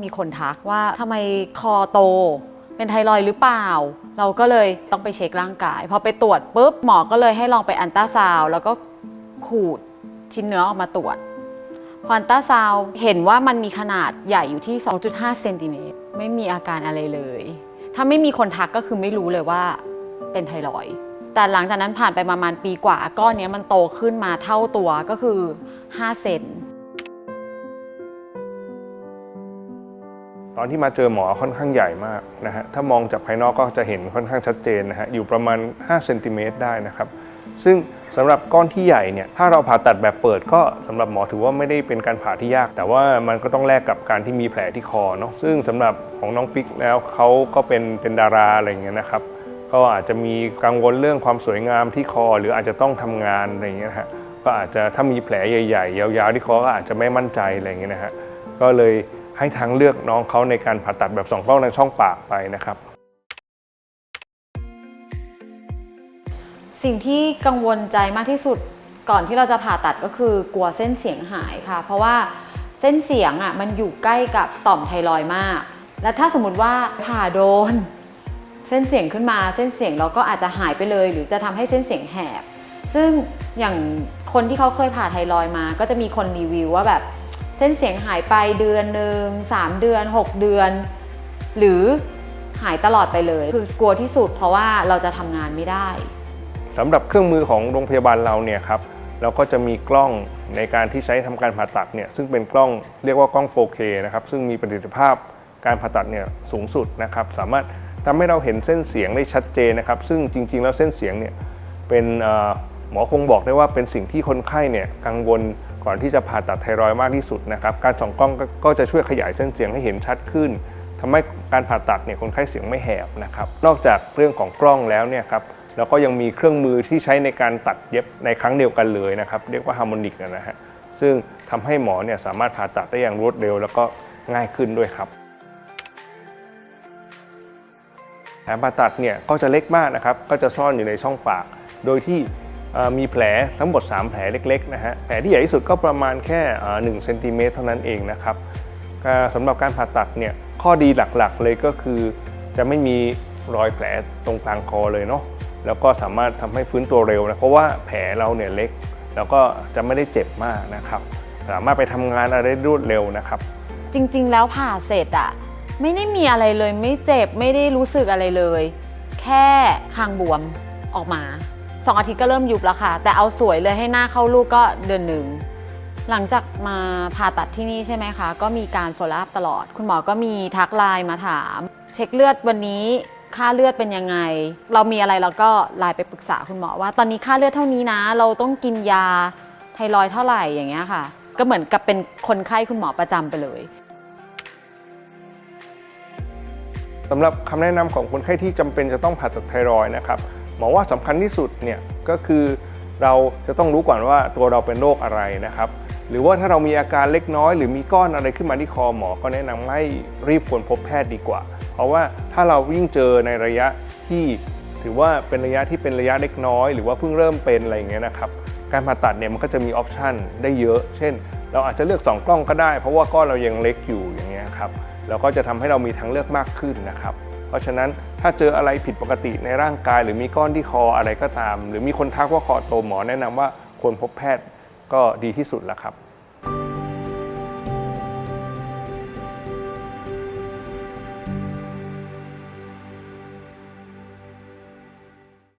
มีคนทักว่าทำไมคอโต เป็นไทรอยด์หรือเปล่า เราก็เลยต้องไปเช็คร่างกาย พอไปตรวจปุ๊บหมอก็เลยให้ลองไปอันตราซาวแล้วก็ขูดชิ้นเนื้อออกมาตรวจพออันตราซาวเห็นว่ามันมีขนาดใหญ่อยู่ที่ 2.5 เซนติเมตรไม่มีอาการอะไรเลย ถ้าไม่มีคนทักก็คือไม่รู้เลยว่าเป็นไทรอยด์แต่หลังจากนั้นผ่านไปประมาณปีกว่าก้อนนี้มันโตขึ้นมาเท่าตัวก็คือ 5 เซน ตอนที่มาเจอหมอค่อนข้างใหญ่มากนะฮะถ้ามองจากภายนอกก็จะเห็นค่อนข้างชัดเจนนะฮะอยู่ประมาณ5เซนติเมตรได้นะครับซึ่งสำหรับก้อนที่ใหญ่เนี่ยถ้าเราผ่าตัดแบบเปิดก็สำหรับหมอถือว่าไม่ได้เป็นการผ่าที่ยาก แต่ว่ามันก็ต้องแลกกับการที่มีแผลที่คอเนาะซึ่งสำหรับของน้องปิ๊กแล้วเขาก็เป็นเป็นดาราอะไรเงี้ยนะครับก็อาจจะมีกังวลเรื่องความสวยงามที่คอ หรืออาจจะต้องทำงานอะไรเงี้ยนะฮะก็อาจจะถ้ามีแผลใหญ่ ๆ ยาวๆที่คอก็อาจจะไม่มั่นใจอะไรเงี้ยนะฮะก็เลย ให้ทางเลือกน้องเขาในการผ่าตัดแบบสองกล้องทางช่องปากไปนะครับ สิ่งที่กังวลใจมากที่สุดก่อนที่เราจะผ่าตัดก็คือกลัวเส้นเสียงหายค่ะ เพราะว่าเส้นเสียงอะมันอยู่ใกล้กับต่อมไทรอยมาก และถ้าสมมติว่าผ่าโดน เส้นเสียงขึ้นมาเส้นเสียงเราก็อาจจะหายไปเลย หรือจะทำให้เส้นเสียงแหบ ซึ่งอย่างคนที่เขาเคยผ่าไทรอยมา ก็จะมีคนรีวิวว่าแบบ เส้นเสียงหายไปเดือนหนึ่งสามเดือน 6 เดือน หรือหายตลอดไปเลย คือกลัวที่สุดเพราะว่าเราจะทำงานไม่ได้สำหรับเครื่องมือของโรงพยาบาลเราเนี่ยครับเราก็จะมีกล้องในการที่ใช้ทำการผ่าตัดเนี่ยซึ่งเป็นกล้องเรียกว่ากล้อง 4K นะครับซึ่งมีประสิทธิภาพการผ่าตัดเนี่ยสูงสุดนะครับสามารถทำให้เราเห็นเส้นเสียงได้ชัดเจนนะครับซึ่งจริงๆ แล้วเส้นเสียงเนี่ยเป็น หมอคงบอกได้ว่าเป็นสิ่งที่คนไข้เนี่ยกังวลก่อนที่จะผ่าตัดไทรอยมากที่สุดนะครับการส่องกล้องก็จะช่วยขยายเส้นเสียงให้เห็นชัดขึ้นทำให้การผ่าตัดเนี่ยคนไข้เสียงไม่แหบนะครับนอกจากเรื่องของกล้องแล้วเนี่ยครับแล้วก็ยังมีเครื่องมือที่ใช้ในการตัดเย็บในครั้งเดียวกันเลยนะครับเรียกว่าฮาร์โมนิกนะฮะซึ่งทำให้หมอเนี่ยสามารถผ่าตัดได้อย่างรวดเร็ว แล้วก็ง่ายขึ้นด้วยครับแผลผ่าตัดเนี่ยก็จะเล็กมากนะครับก็จะซ่อนอยู่ในช่องปาก โดยที่ มีแผลทั้งหมด 3 แผลเล็กๆนะฮะแผลที่ใหญ่ที่สุดก็ประมาณแค่1เซนติเมตรเท่านั้นเองนะครับสำหรับการผ่าตัดเนี่ยข้อดีหลักๆเลยก็คือ จะไม่มีรอยแผลตรงกลางคอเลยเนาะแล้วก็สามารถทำให้ฟื้นตัวเร็วนะเพราะว่าแผลเราเนี่ยเล็ก แล้วก็จะไม่ได้เจ็บมากนะครับ สามารถไปทำงานอะไรด้รวดเร็วนะครับ จริงๆ แล้วผ่าเสร็จอะไม่ได้มีอะไรเลยไม่เจ็บไม่ได้รู้สึกอะไรเลย แค่คางบวมออกมา สองอาทิตย์ก็เริ่มยุบแล้วค่ะ แต่เอาสวยเลยให้หน้าเข้าลูกก็เดือนหนึ่งหลังจากมาผ่าตัดที่นี่ใช่ไหมคะ ก็มีการโฟล์อัพตลอด คุณหมอก็มีทักไลน์มาถาม เช็คเลือดวันนี้ค่าเลือดเป็นยังไง เรามีอะไรเราก็ไลน์ไปปรึกษาคุณหมอว่า ตอนนี้ค่าเลือดเท่านี้นะ เราต้องกินยาไทรอยเท่าไหร่อย่างเงี้ยค่ะ ก็เหมือนกับเป็นคนไข้คุณหมอประจำไปเลยสำหรับคำแนะนำของคนไข้ที่จำเป็นจะต้องผ่าตัดไทรอยนะครับ หมอว่าสำคัญที่สุดเนี่ยก็คือเราจะต้องรู้ก่อนว่าตัวเราเป็นโรคอะไรนะครับ หรือว่าถ้าเรามีอาการเล็กน้อย หรือมีก้อนอะไรขึ้นมาที่คอหมอก็แนะนำให้รีบควรพบแพทย์ดีกว่า เพราะว่าถ้าเราวิ่งเจอในระยะที่ถือว่าเป็นระยะที่เป็นระยะเล็กน้อย หรือว่าเพิ่งเริ่มเป็นอะไรอย่างเงี้ยนะครับการผ่าตัดเนี่ยมันก็จะมีออปชันได้เยอะ เช่น เราอาจจะเลือก 2 กล้องก็ได้ เพราะว่าก้อนเรายังเล็กอยู่อย่างเงี้ยครับแล้วก็จะทำให้เรามีทางเลือกมากขึ้นนะครับ เพราะฉะนั้นถ้าเจออะไรผิดปกติในร่างกาย หรือมีก้อนที่คออะไรก็ตาม หรือมีคนทักว่าคอโตหมอแนะนำว่าควรพบแพทย์ก็ดีที่สุดแล้วครับ